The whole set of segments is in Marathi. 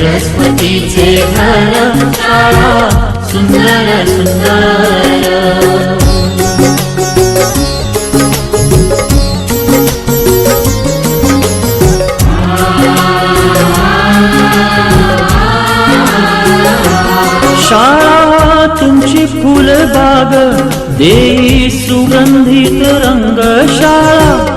सरस्वतीचे घर सुंदर सुंदर. शाळा तुमची फुलबाग देई सुगंधित रंग शाळा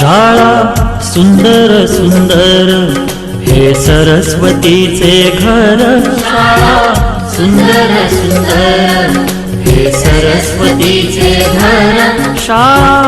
शाळा सुंदर सुंदर हे सरस्वतीचे घर. शाळा सुंदर सुंदर हे सरस्वतीचे घर. शाळा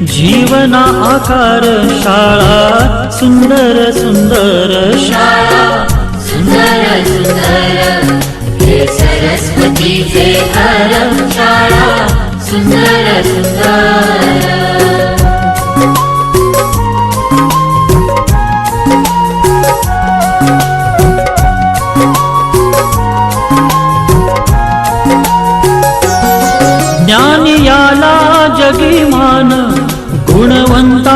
जीवना आकार शाळा सुंदर सुंदर शाळा. सुंदर सुंदर हे सरस्वतीचे घर शाळा. सुंदर सुंदर.